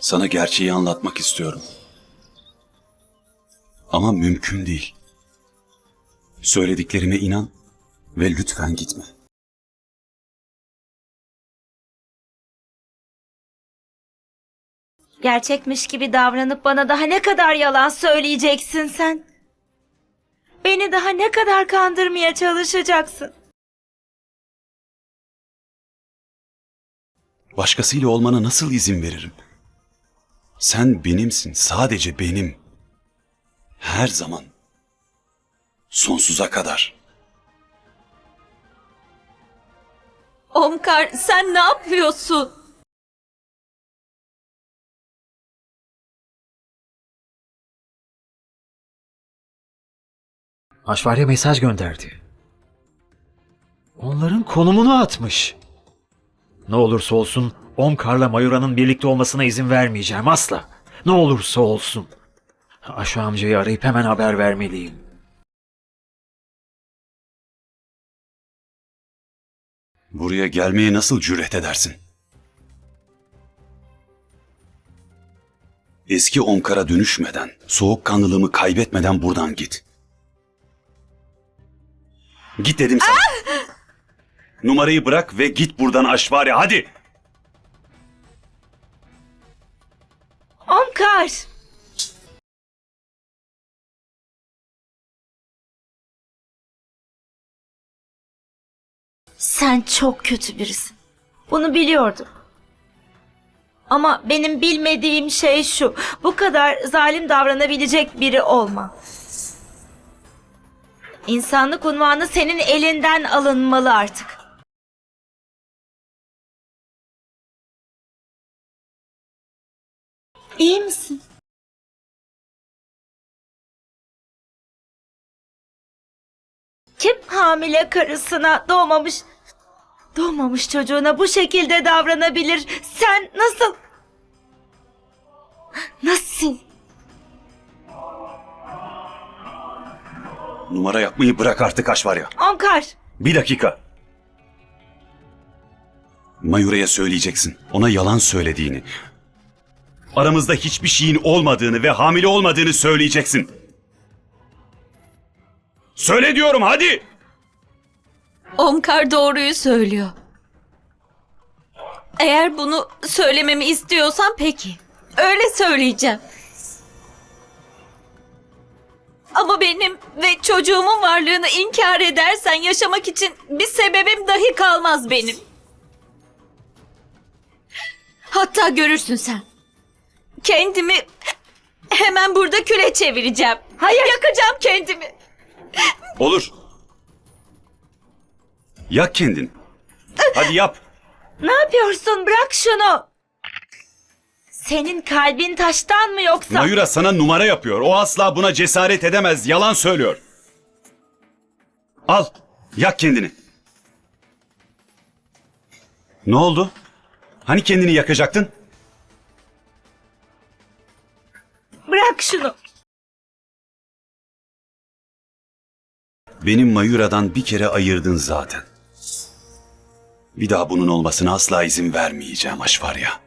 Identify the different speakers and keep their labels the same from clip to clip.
Speaker 1: Sana gerçeği anlatmak istiyorum. Ama mümkün değil. Söylediklerime inan ve lütfen gitme.
Speaker 2: Gerçekmiş gibi davranıp bana daha ne kadar yalan söyleyeceksin sen? Beni daha ne kadar kandırmaya çalışacaksın?
Speaker 1: Başkasıyla olmana nasıl izin veririm? Sen benimsin, sadece benim. Her zaman. Sonsuza kadar.
Speaker 3: Omkar sen ne yapıyorsun?
Speaker 4: Aşvarya mesaj gönderdi. Onların konumunu atmış. Ne olursa olsun Omkar'la Mayura'nın birlikte olmasına izin vermeyeceğim asla. Ne olursa olsun. Aşu amcayı arayıp hemen haber vermeliyim.
Speaker 1: Buraya gelmeye nasıl cüret edersin? Eski Omkar'a dönüşmeden, soğukkanlılığımı kaybetmeden buradan git. Git dedim sana. Numarayı bırak ve git buradan Aşvari hadi.
Speaker 2: Omkar! Sen çok kötü birisin. Bunu biliyordum. Ama benim bilmediğim şey şu. Bu kadar zalim davranabilecek biri olma. İnsanlık unvanı senin elinden alınmalı artık. İyi misin? Kim hamile karısına doğmamış doğmamış çocuğuna bu şekilde davranabilir? Sen nasıl? Nasıl?
Speaker 1: Numara yapmayı bırak artık Aşvarya.
Speaker 2: Omkar,
Speaker 1: Bir dakika. Mayura'ya söyleyeceksin. Ona yalan söylediğini. Aramızda hiçbir şeyin olmadığını ve hamile olmadığını söyleyeceksin. Söyle diyorum hadi.
Speaker 3: Omkar doğruyu söylüyor. Eğer bunu söylememi istiyorsan peki. Öyle söyleyeceğim. Ama benim ve çocuğumun varlığını inkar edersen yaşamak için bir sebebim dahi kalmaz benim. Hatta görürsün sen. Kendimi hemen burada küle çevireceğim. Hayır. Yakacağım kendimi.
Speaker 1: Olur. Yak kendin. Hadi yap.
Speaker 2: ne yapıyorsun? Bırak şunu. Senin kalbin taştan mı yoksa?
Speaker 1: Mayura sana numara yapıyor. O asla buna cesaret edemez. Yalan söylüyor. Al. Yak kendini. Ne oldu? Hani kendini yakacaktın?
Speaker 2: Bırak şunu.
Speaker 1: Benim Mayura'dan bir kere ayırdın zaten. Bir daha bunun olmasına asla izin vermeyeceğim Aşvarya.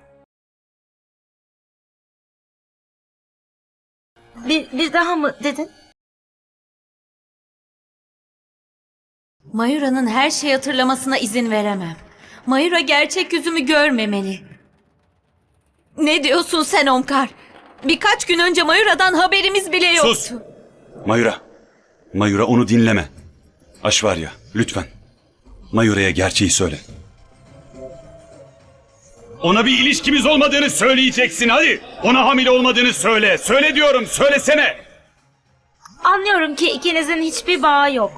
Speaker 2: Bir, bir daha mı dedin?
Speaker 3: Mayura'nın her şeyi hatırlamasına izin veremem. Mayura gerçek yüzümü görmemeli. Ne diyorsun sen Omkar? Birkaç gün önce Mayura'dan haberimiz bile yoktu.
Speaker 1: Sus! Mayura. Mayura onu dinleme. Aşvarya lütfen. Mayura'ya gerçeği söyle. Ona bir ilişkimiz olmadığını söyleyeceksin hadi. Ona hamile olmadığını söyle. Söyle diyorum söylesene.
Speaker 2: Anlıyorum ki ikinizin hiçbir bağı yok.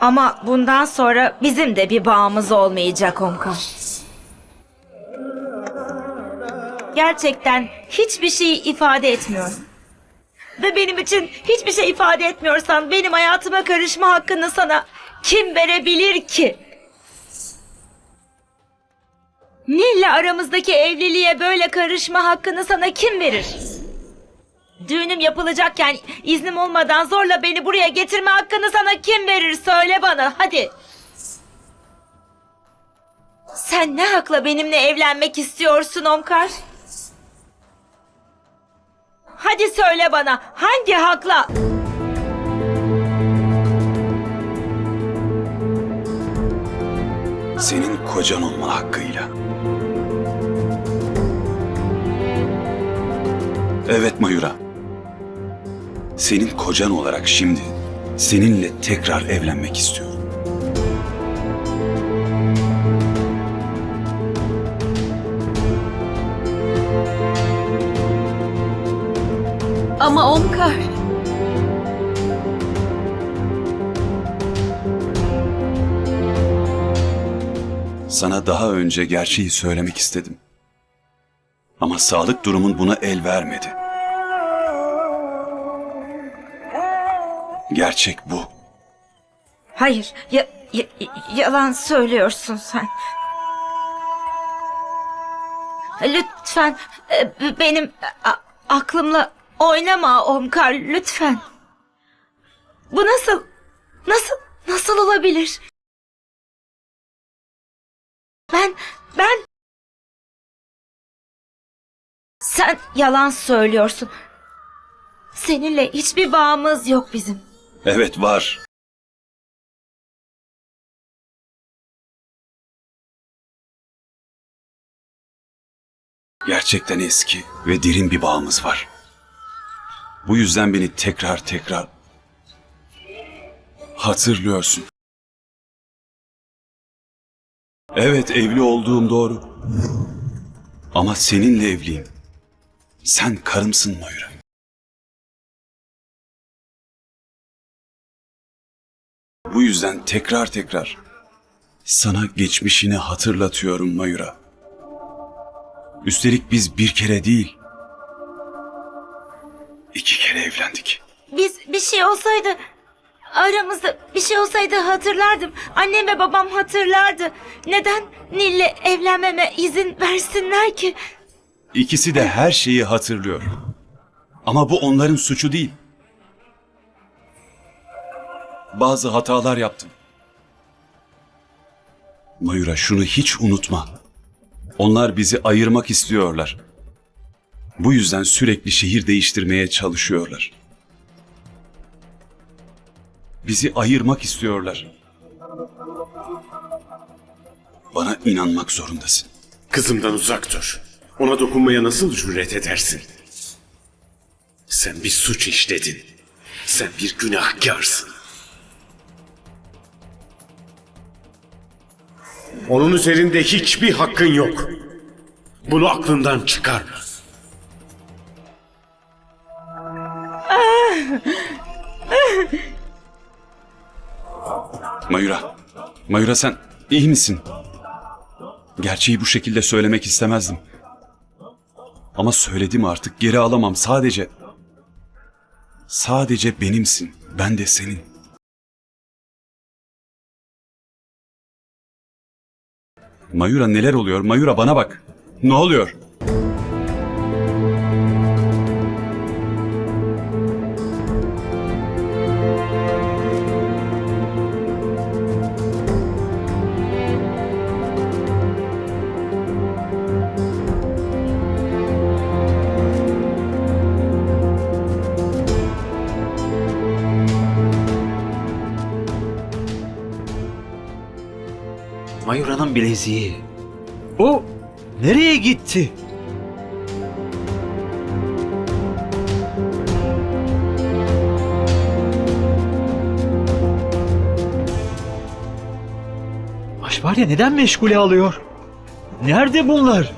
Speaker 2: Ama bundan sonra bizim de bir bağımız olmayacak Omkar. Gerçekten hiçbir şey ifade etmiyorum. Ve benim için hiçbir şey ifade etmiyorsan benim hayatıma karışma hakkını sana kim verebilir ki? Nil'le aramızdaki evliliğe böyle karışma hakkını sana kim verir? Düğünüm yapılacakken iznim olmadan zorla beni buraya getirme hakkını sana kim verir söyle bana hadi. Sen ne hakla benimle evlenmek istiyorsun Omkar? Hadi söyle bana hangi hakla?
Speaker 1: Senin kocan olma hakkıyla. Evet Mayura. Senin kocan olarak şimdi seninle tekrar evlenmek istiyorum.
Speaker 3: Ama Omkar...
Speaker 1: Sana daha önce gerçeği söylemek istedim. Ama sağlık durumun buna el vermedi. Gerçek bu.
Speaker 2: Hayır, ya, ya- yalan söylüyorsun sen. Lütfen e, benim aklımla oynama Omkar lütfen. Bu nasıl, nasıl, nasıl olabilir? Ben, ben... Sen yalan söylüyorsun. Seninle hiçbir bağımız yok bizim.
Speaker 1: Evet var. Gerçekten eski ve derin bir bağımız var. Bu yüzden beni tekrar tekrar hatırlıyorsun. Evet evli olduğum doğru. Ama seninle evliyim. Sen karımsın Mayura. Bu yüzden tekrar tekrar sana geçmişini hatırlatıyorum Mayura. Üstelik biz bir kere değil, iki kere evlendik.
Speaker 2: Biz bir şey olsaydı aramızda bir şey olsaydı hatırlardım. Annem ve babam hatırlardı. Neden Nil'le evlenmeme izin versinler ki?
Speaker 1: İkisi de her şeyi hatırlıyor. Ama bu onların suçu değil. Bazı hatalar yaptım. Mayura şunu hiç unutma. Onlar bizi ayırmak istiyorlar. Bu yüzden sürekli şehir değiştirmeye çalışıyorlar. Bizi ayırmak istiyorlar. Bana inanmak zorundasın.
Speaker 5: Kızımdan uzak dur. Ona dokunmaya nasıl cüret edersin? Sen bir suç işledin. Sen bir günahkarsın. Onun üzerinde hiçbir hakkın yok. Bunu aklından çıkarma.
Speaker 1: Mayura, Mayura sen iyi misin? Gerçeği bu şekilde söylemek istemezdim. Ama söyledim artık geri alamam sadece. Sadece benimsin, ben de senin. Mayura neler oluyor? Mayura bana bak. Ne oluyor?
Speaker 4: Mayura'nın bileziği. O nereye gitti? Aşvarya neden meşgule alıyor? Nerede bunlar?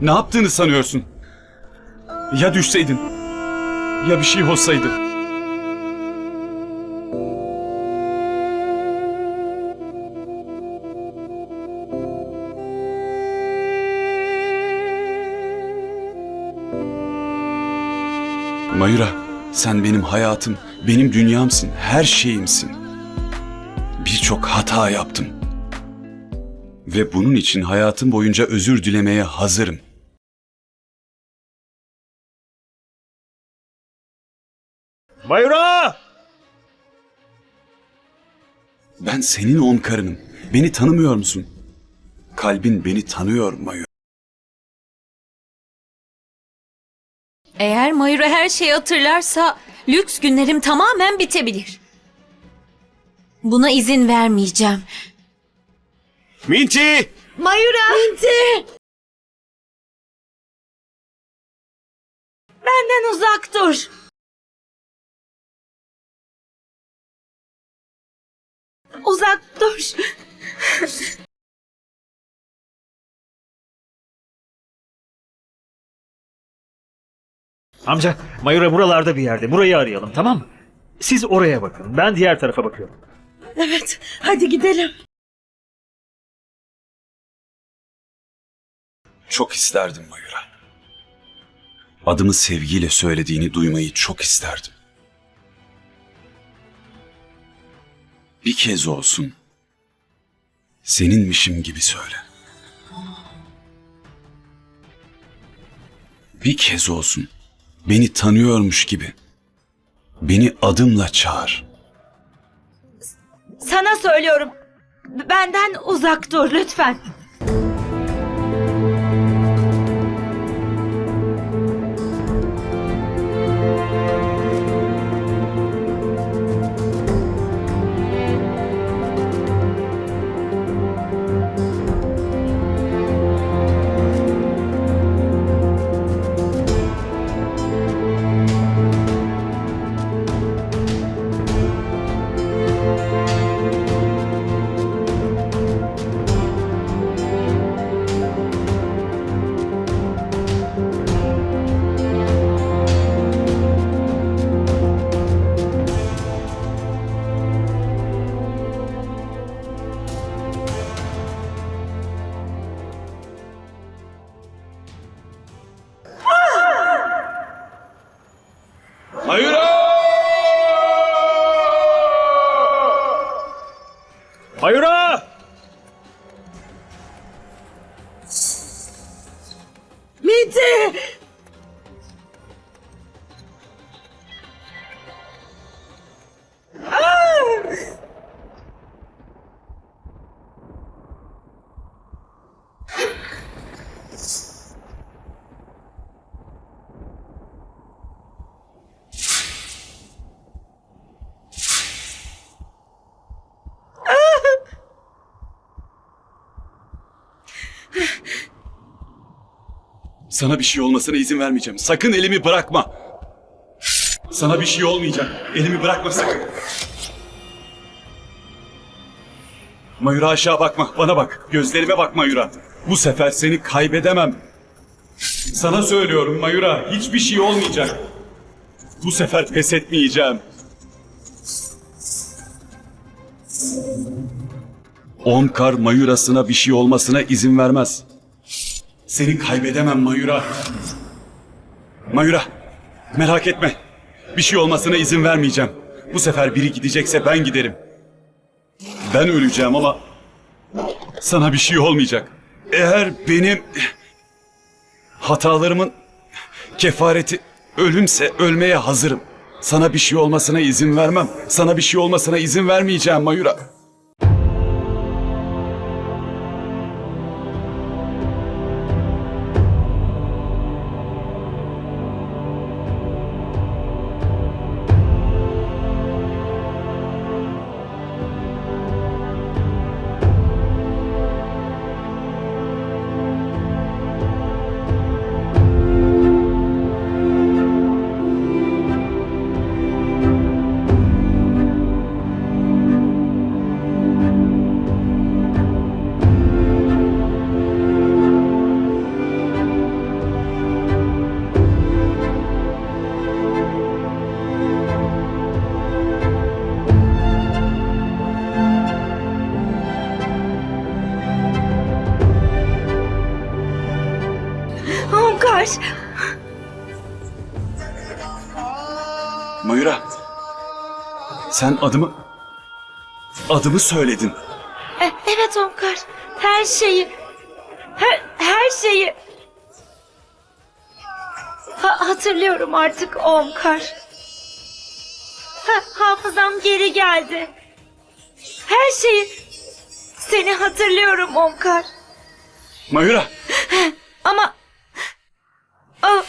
Speaker 1: Ne yaptığını sanıyorsun? Ya düşseydin? Ya bir şey olsaydı? Mayura, sen benim hayatım, benim dünyamsın, her şeyimsin. Birçok hata yaptım. Ve bunun için hayatım boyunca özür dilemeye hazırım. Ben senin Omkar'ınım. Beni tanımıyor musun? Kalbin beni tanıyor Mayura.
Speaker 3: Eğer Mayura her şeyi hatırlarsa lüks günlerim tamamen bitebilir. Buna izin vermeyeceğim.
Speaker 5: Minti!
Speaker 2: Mayura! Minti! Benden uzak dur. Uzak dur.
Speaker 4: Amca, Mayura buralarda bir yerde. Burayı arayalım, tamam mı? Siz oraya bakın. Ben diğer tarafa bakıyorum.
Speaker 6: Evet, hadi gidelim.
Speaker 1: Çok isterdim Mayura. Adımı sevgiyle söylediğini duymayı çok isterdim. Bir kez olsun seninmişim gibi söyle. Bir kez olsun beni tanıyormuş gibi beni adımla çağır.
Speaker 2: Sana söylüyorum. Benden uzak dur lütfen.
Speaker 1: Sana bir şey olmasına izin vermeyeceğim. Sakın elimi bırakma. Sana bir şey olmayacak. Elimi bırakma sakın. Mayura aşağı bakma. Bana bak. Gözlerime bak Mayura. Bu sefer seni kaybedemem. Sana söylüyorum Mayura. Hiçbir şey olmayacak. Bu sefer pes etmeyeceğim. Omkar Mayura'sına bir şey olmasına izin vermez. Seni kaybedemem Mayura. Mayura, merak etme. Bir şey olmasına izin vermeyeceğim. Bu sefer biri gidecekse ben giderim. Ben öleceğim ama sana bir şey olmayacak. Eğer benim hatalarımın kefareti ölümse ölmeye hazırım. Sana bir şey olmasına izin vermem. Sana bir şey olmasına izin vermeyeceğim Mayura. Mayura. Sen adımı... Adımı söyledin.
Speaker 2: E, evet Omkar. Her şeyi. Her, her şeyi. Ha- hatırlıyorum artık Omkar. Ha, hafızam geri geldi. Her şeyi. Seni hatırlıyorum Omkar.
Speaker 1: Mayura.
Speaker 2: Ama... O-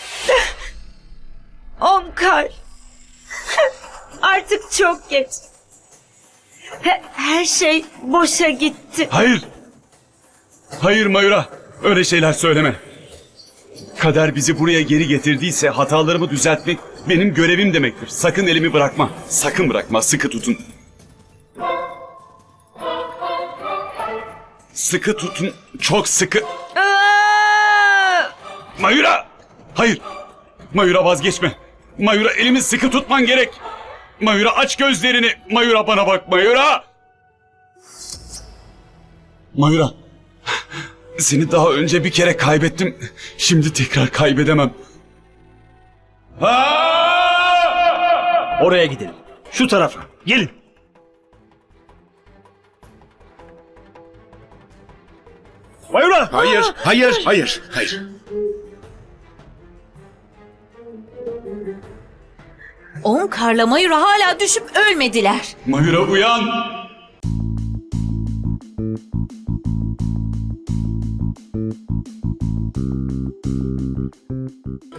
Speaker 2: Omkar. Artık çok geç. He- Her şey boşa gitti.
Speaker 1: Hayır. Hayır Mayura. Öyle şeyler söyleme. Kader bizi buraya geri getirdiyse hatalarımı düzeltmek benim görevim demektir. Sakın elimi bırakma. Sakın bırakma. Sıkı tutun. Sıkı tutun. Çok sıkı.
Speaker 2: Aa!
Speaker 1: Mayura! Hayır. Mayura vazgeçme. Mayura elimi sıkı tutman gerek. Mayura aç gözlerini. Mayura bana bak Mayura. Mayura. Seni daha önce bir kere kaybettim. Şimdi tekrar kaybedemem.
Speaker 4: Oraya gidelim. Şu tarafa. Gelin. Mayura!
Speaker 5: Hayır, hayır, hayır, hayır.
Speaker 3: Omkar'la Mayura hala düşüp ölmediler.
Speaker 1: Mayura uyan.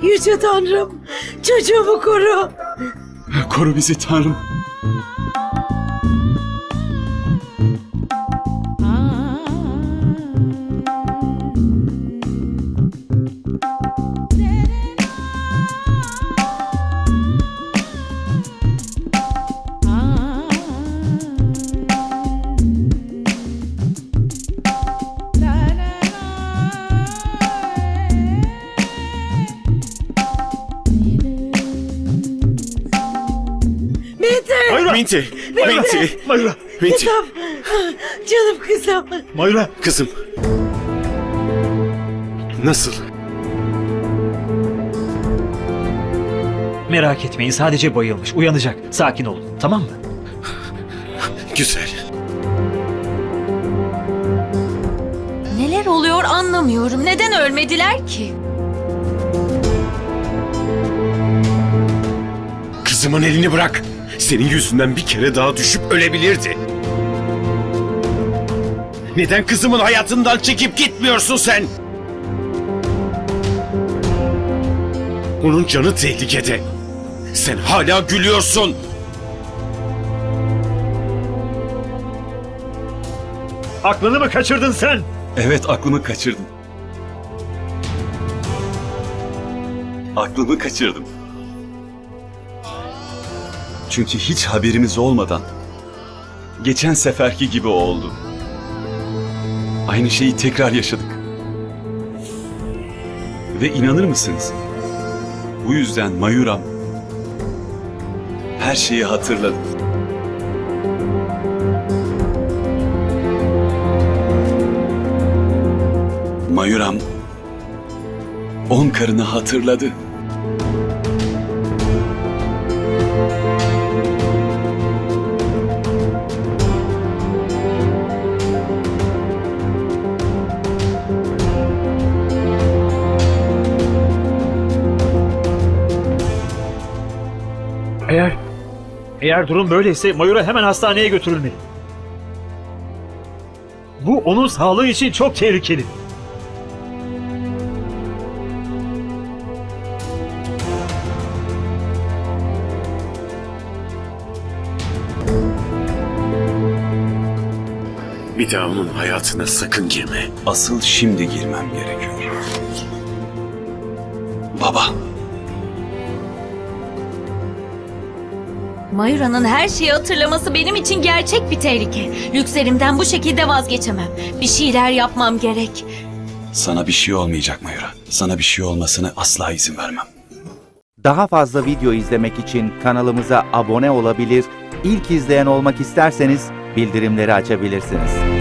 Speaker 6: Yüce Tanrım çocuğumu koru.
Speaker 1: Koru bizi Tanrım.
Speaker 5: Minty,
Speaker 4: Mayura!
Speaker 5: Minty.
Speaker 6: Kızım. Canım kızım.
Speaker 4: Mayura!
Speaker 5: Kızım. Nasıl?
Speaker 4: Merak etmeyin sadece bayılmış. Uyanacak. Sakin olun. Tamam mı?
Speaker 5: Güzel.
Speaker 3: Neler oluyor anlamıyorum. Neden ölmediler ki?
Speaker 5: Kızımın elini bırak. Senin yüzünden bir kere daha düşüp ölebilirdi. Neden kızımın hayatından çekip gitmiyorsun sen? Onun canı tehlikede. Sen hala gülüyorsun.
Speaker 4: Aklını mı kaçırdın sen?
Speaker 1: Evet aklımı kaçırdım. Aklımı kaçırdım. Çünkü hiç haberimiz olmadan geçen seferki gibi oldu. Aynı şeyi tekrar yaşadık. Ve inanır mısınız? Bu yüzden Mayuram her şeyi hatırladı. Mayuram on karını hatırladı.
Speaker 4: Eğer eğer durum böyleyse Mayura hemen hastaneye götürülmeli. Bu onun sağlığı için çok tehlikeli.
Speaker 5: Bir daha onun hayatına sakın girme.
Speaker 1: Asıl şimdi girmem gerekiyor. Baba,
Speaker 3: Mayura'nın her şeyi hatırlaması benim için gerçek bir tehlike. Lükslerimden bu şekilde vazgeçemem. Bir şeyler yapmam gerek.
Speaker 1: sana bir şey olmayacak Mayura. Sana bir şey olmasına asla izin vermem.
Speaker 7: Daha fazla video izlemek için kanalımıza abone olabilir, ilk izleyen olmak isterseniz bildirimleri açabilirsiniz.